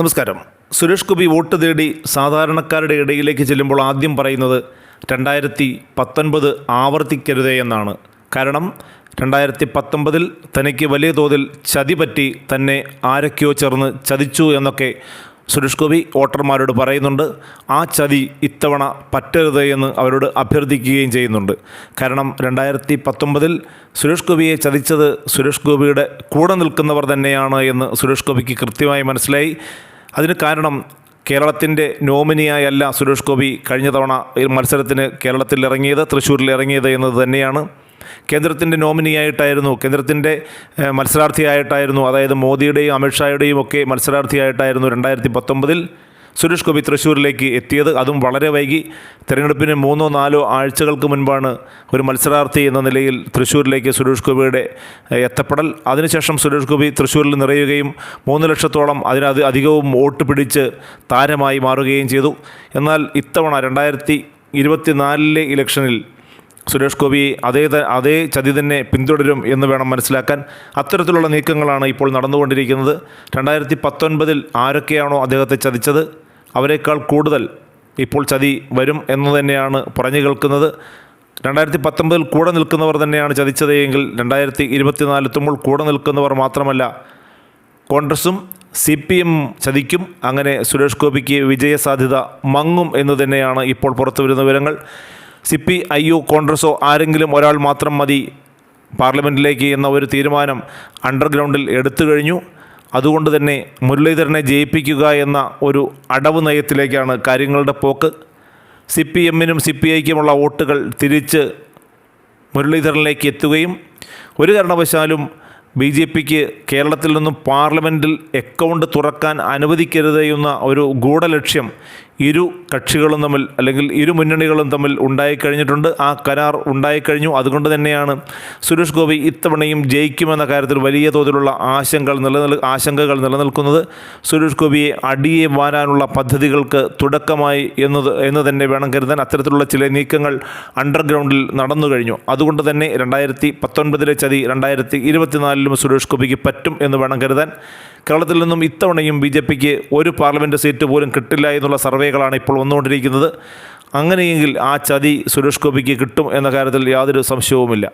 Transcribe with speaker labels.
Speaker 1: നമസ്കാരം. സുരേഷ് ഗോപി വോട്ട് തേടി സാധാരണക്കാരുടെ ഇടയിലേക്ക് ചെല്ലുമ്പോൾ ആദ്യം പറയുന്നത് രണ്ടായിരത്തി പത്തൊൻപത് ആവർത്തിക്കരുതേ എന്നാണ്. കാരണം രണ്ടായിരത്തി പത്തൊമ്പതിൽ തനിക്ക് വലിയ തോതിൽ ചതി പറ്റി തന്നെ ആരൊക്കെയോ ചേർന്ന് ചതിച്ചു എന്നൊക്കെ സുരേഷ് ഗോപി വോട്ടർമാരോട് പറയുന്നുണ്ട്. ആ ചതി ഇത്തവണ പറ്റരുത് എന്ന് അവരോട് അഭ്യർത്ഥിക്കുകയും ചെയ്യുന്നുണ്ട്. കാരണം രണ്ടായിരത്തി പത്തൊമ്പതിൽ സുരേഷ് ഗോപിയെ ചതിച്ചത് സുരേഷ് ഗോപിയുടെ കൂടെ നിൽക്കുന്നവർ തന്നെയാണ് എന്ന് സുരേഷ് ഗോപിക്ക് കൃത്യമായി മനസ്സിലായി. അതിന് കാരണം കേരളത്തിന്റെ നോമിനിയായല്ല സുരേഷ് ഗോപി കഴിഞ്ഞ തവണ മത്സരത്തിന് കേരളത്തിൽ ഇറങ്ങിയത് തൃശ്ശൂരിൽ ഇറങ്ങിയത് എന്നത് തന്നെയാണ്. കേന്ദ്രത്തിന്റെ നോമിനിയായിട്ടായിരുന്നു കേന്ദ്രത്തിന്റെ മത്സരാർത്ഥിയായിട്ടായിരുന്നു. അതായത് മോദിയുടെയും അമിത്ഷായുടെയും ഒക്കെ മത്സരാർത്ഥിയായിട്ടായിരുന്നു രണ്ടായിരത്തി പത്തൊമ്പതിൽ. സുരേഷ് ഗോപി തൃശ്ശൂരിലേക്ക് എത്തിയത്. അതും വളരെ വൈകി. തെരഞ്ഞെടുപ്പിന് മൂന്നോ നാലോ ആഴ്ചകൾക്ക് മുൻപാണ് ഒരു മത്സരാർത്ഥി എന്ന നിലയിൽ തൃശ്ശൂരിലേക്ക് സുരേഷ് ഗോപിയുടെ എത്തപ്പെടൽ. അതിനുശേഷം സുരേഷ് ഗോപി തൃശ്ശൂരിൽ നിറയുകയും മൂന്ന് ലക്ഷത്തോളം അതിനത് അധികവും വോട്ട് പിടിച്ച് താരമായി മാറുകയും ചെയ്തു. എന്നാൽ ഇത്തവണ രണ്ടായിരത്തി ഇരുപത്തിനാലിലെ ഇലക്ഷനിൽ സുരേഷ് ഗോപി അതേ അതേ ചതി തന്നെ പിന്തുടരും എന്ന് വേണം മനസ്സിലാക്കാൻ. അത്തരത്തിലുള്ള നീക്കങ്ങളാണ് ഇപ്പോൾ നടന്നുകൊണ്ടിരിക്കുന്നത്. രണ്ടായിരത്തി പത്തൊൻപതിൽ ആരൊക്കെയാണോ അദ്ദേഹത്തെ ചതിച്ചത്? അവരെക്കാൾ കൂടുതൽ ഇപ്പോൾ ചതി വരും എന്ന് തന്നെയാണ് പറഞ്ഞു കേൾക്കുന്നത്. രണ്ടായിരത്തി പത്തൊമ്പതിൽ കൂടെ നിൽക്കുന്നവർ തന്നെയാണ് ചതിച്ചത് എങ്കിൽ രണ്ടായിരത്തി ഇരുപത്തിനാലെത്തുമ്പോൾ കൂടെ നിൽക്കുന്നവർ മാത്രമല്ല. കോൺഗ്രസും സി പി എം ചതിക്കും. അങ്ങനെ സുരേഷ് ഗോപിക്ക് വിജയസാധ്യത മങ്ങും എന്ന് തന്നെയാണ് ഇപ്പോൾ പുറത്തു വരുന്ന വിവരങ്ങൾ. സി പി ഐ യു കോൺഗ്രസോ ആരെങ്കിലും ഒരാൾ മാത്രം മതി പാർലമെന്റിലേക്ക് എന്ന ഒരു തീരുമാനം അണ്ടർഗ്രൗണ്ടിൽ എടുത്തു കഴിഞ്ഞു. അതുകൊണ്ട് തന്നെ മുരളീധരനെ ജയിപ്പിക്കുക എന്ന ഒരു അടവ് നയത്തിലേക്കാണ് കാര്യങ്ങളുടെ പോക്ക്. സി പി എമ്മിനും സി പി ഐക്കുമുള്ള വോട്ടുകൾ തിരിച്ച് മുരളീധരനിലേക്ക് എത്തുകയും ഒരു കാരണവശാലും ബി ജെ പിക്ക് കേരളത്തിൽ നിന്നും പാർലമെന്റിൽ അക്കൗണ്ട് തുറക്കാൻ അനുവദിക്കരുത് എന്ന ഒരു ഗൂഢലക്ഷ്യം ഇരു കക്ഷികളും തമ്മിൽ അല്ലെങ്കിൽ ഇരു മുന്നണികളും തമ്മിൽ ഉണ്ടായിക്കഴിഞ്ഞിട്ടുണ്ട്. ആ കരാർ ഉണ്ടായിക്കഴിഞ്ഞു. അതുകൊണ്ട് തന്നെയാണ് സുരേഷ് ഗോപി ഇത്തവണയും ജയിക്കുമെന്ന കാര്യത്തിൽ വലിയ തോതിലുള്ള ആശങ്കകൾ നിലനിൽ ആശങ്കകൾ നിലനിൽക്കുന്നത് സുരേഷ് ഗോപിയെ അടിയെ വാരാനുള്ള പദ്ധതികൾക്ക് തുടക്കമായി എന്നത് എന്ന് തന്നെ വേണം കരുതാൻ അത്തരത്തിലുള്ള ചില നീക്കങ്ങൾ അണ്ടർഗ്രൗണ്ടിൽ നടന്നു കഴിഞ്ഞു. അതുകൊണ്ട് തന്നെ രണ്ടായിരത്തി പത്തൊൻപതിലെ ചതി രണ്ടായിരത്തി ഇരുപത്തിനാലിലും സുരേഷ് ഗോപിക്ക് പറ്റും എന്ന് വേണം കരുതാൻ കേരളത്തിൽ നിന്നും ഇത്തവണയും ബി ജെ പിക്ക് ഒരു പാർലമെന്റ് സീറ്റ് പോലും കിട്ടില്ല എന്നുള്ള സർവേകളാണ് ഇപ്പോൾ വന്നുകൊണ്ടിരിക്കുന്നത്. അങ്ങനെയെങ്കിൽ ആ ചതി സുരേഷ് ഗോപിക്ക് കിട്ടും എന്ന കാര്യത്തിൽ യാതൊരു സംശയവുമില്ല.